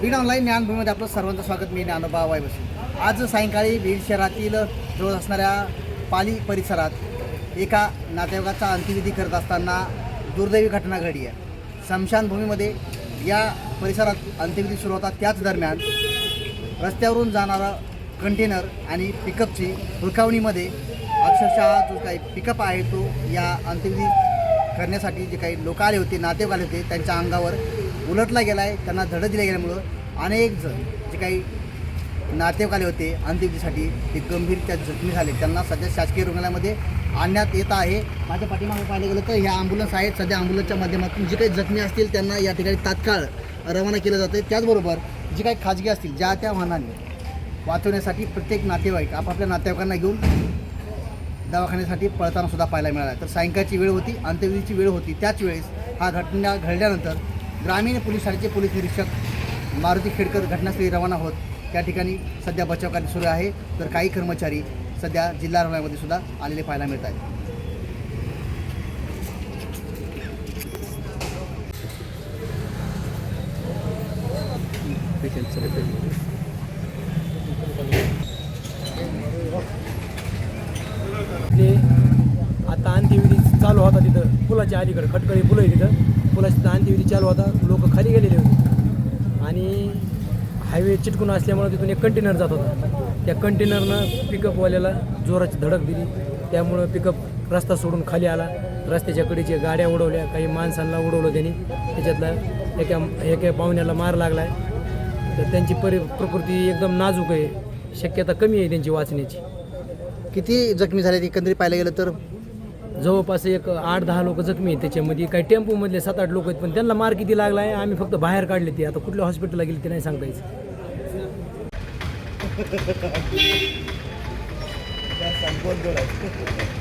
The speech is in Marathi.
बीड ऑनलाईन ज्ञानभूमीमध्ये आपलं सर्वांचं स्वागत. मी ज्ञानोबा वायबसून आज सायंकाळी बीड शहरातील जवळ असणाऱ्या पाली परिसरात एका नातेवाईकाचा अंत्यविधी करत असताना दुर्दैवी घटना घडली आहे. स्मशानभूमीमध्ये या परिसरात अंत्यविधी सुरू होता त्याच दरम्यान रस्त्यावरून जाणारा कंटेनर आणि पिकअपची हुलकावणीमध्ये अक्षरशः जो काही पिकअप आहे तो या अंत्यविधी करण्यासाठी जे काही लोक आले होते नातेवाईक आले होते त्यांच्या अंगावर उलटला गेला आहे त्यांना धडं दिल्या गेल्यामुळं अनेक जण जे काही नातेवाईक आले होते अंत्यविधीसाठी. ते गंभीरच्या जखमी झाले. त्यांना सध्या शासकीय रुग्णालयामध्ये आणण्यात येत आहे. माझ्या पाठीमागे पाहिलं गेलं तर ह्या ॲम्ब्युलन्स आहेत. सध्या ॲम्ब्युलन्सच्या माध्यमातून जे काही जखमी असतील त्यांना या ठिकाणी तात्काळ रवाना केलं जातं त्याचबरोबर जे काही खाजगी असतील ज्या त्या वाहनाने वाचवण्यासाठी प्रत्येक नातेवाईक आपापल्या नातेवाईकांना घेऊन दवाखान्यासाठी पळताना सुद्धा पाहायला मिळाला. तर सायंकाळची वेळ होती अंत्यविधीची वेळ होती. त्याच वेळेस हा घटना घडल्यानंतर ग्रामीण पोलीस ठाण्याचे पोलीस निरीक्षक मारुती खेडकर घटनास्थळी रवाना होत त्या ठिकाणी सध्या बचाव कार्य सुरू आहे. तर काही कर्मचारी सध्या जिल्हा रुग्णालयामध्ये सुद्धा आलेले पाहायला मिळत आहेत. ते आता अंत्यविधी चालू होता तिथं. पुलाच्या अलीकडं खटकळी पुलं आहे तिथं. पुलाच्या अंत्यविधी चालू होता. लोक खाली गेलेले होते. आणि हायवे चिटकून असल्यामुळं तिथून एक कंटेनर जात होता. त्या कंटेनरनं पिकअपवाल्याला जोराची धडक दिली. त्यामुळं पिकअप रस्ता सोडून खाली आला. रस्त्याच्या कडीच्या गाड्या उडवल्या. काही माणसांना उडवलं त्यांनी. त्याच्यातला एका एका पाहुण्याला मार लागला आहे तर त्यांची परि प्रकृती एकदम नाजूक आहे. शक्यता कमी आहे त्यांची वाचण्याची. किती जखमी झाले? एकंदरीत पाहायला गेलं तर? जवळपास एक आठ दहा लोक जखमी आहेत त्याच्यामध्ये. काही टेम्पोमधले सात आठ लोक आहेत पण त्यांना मार किती लागला आहे आम्ही फक्त बाहेर काढले ते. आता कुठल्या हॉस्पिटलला गेले ते नाही सांगता यायचं